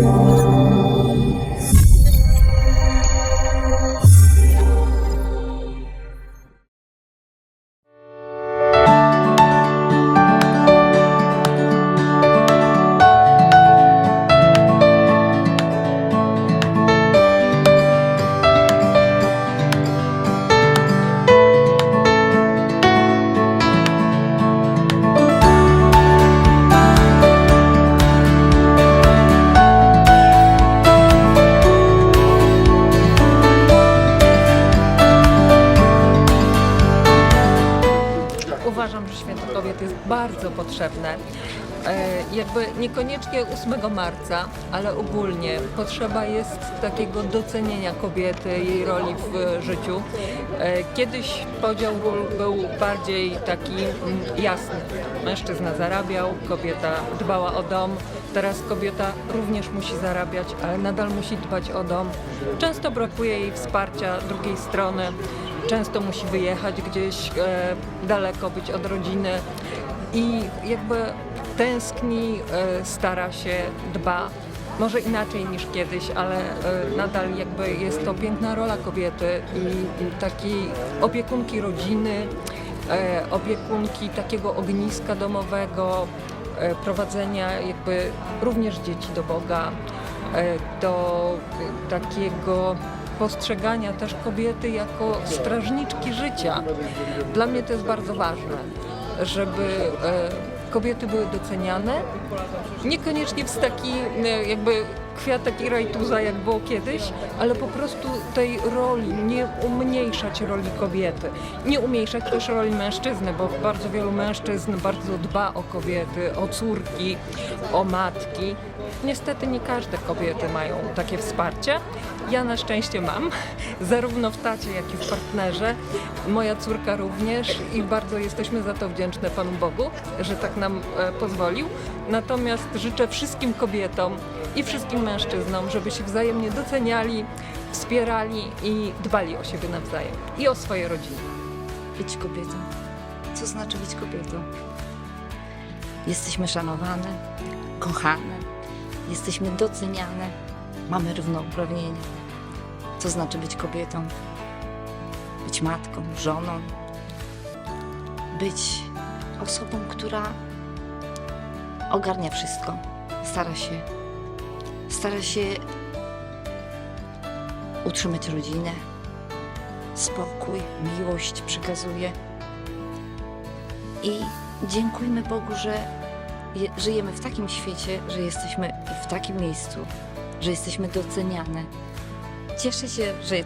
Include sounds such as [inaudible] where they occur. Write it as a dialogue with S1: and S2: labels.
S1: 啊。Kobiet jest bardzo potrzebne. Jakby niekoniecznie 8 marca, ale ogólnie potrzeba jest takiego docenienia kobiety, jej roli w życiu. E, Kiedyś podział był bardziej taki mm, jasny. Mężczyzna zarabiał, kobieta dbała o dom. Teraz kobieta również musi zarabiać, ale nadal musi dbać o dom. Często brakuje jej wsparcia drugiej strony. Często musi wyjechać gdzieś e, daleko, być od rodziny i jakby tęskni, e, stara się, dba. Może inaczej niż kiedyś, ale e, nadal jakby jest to piękna rola kobiety i, takiej opiekunki rodziny, opiekunki takiego ogniska domowego, prowadzenia jakby również dzieci do Boga, do takiego postrzegania też kobiety jako strażniczki życia. Dla mnie to jest bardzo ważne, żeby e, kobiety były doceniane, niekoniecznie w taki e, jakby kwiatek i rajtuza, jak było kiedyś, ale po prostu tej roli, nie umniejszać roli kobiety, nie umniejszać też roli mężczyzny, bo bardzo wielu mężczyzn bardzo dba o kobiety, o córki, o matki. Niestety nie każde kobiety mają takie wsparcie. Ja na szczęście mam, [laughs] zarówno w tacie, jak i w partnerze. Moja córka również i bardzo jesteśmy za to wdzięczne Panu Bogu, że tak nam e, pozwolił. Natomiast życzę wszystkim kobietom i wszystkim mężczyznom, żeby się wzajemnie doceniali, wspierali i dbali o siebie nawzajem i o swoje rodziny.
S2: być kobietą. Co znaczy być kobietą? Jesteśmy szanowane, kochane, jesteśmy doceniane, mamy równouprawnienie. Co znaczy być kobietą? Być matką, żoną, być osobą, która ogarnia wszystko, stara się, stara się utrzymać rodzinę, spokój, miłość przekazuje. I dziękujmy Bogu, że je, żyjemy w takim świecie, że jesteśmy w takim miejscu, że jesteśmy doceniane. Cieszę się, że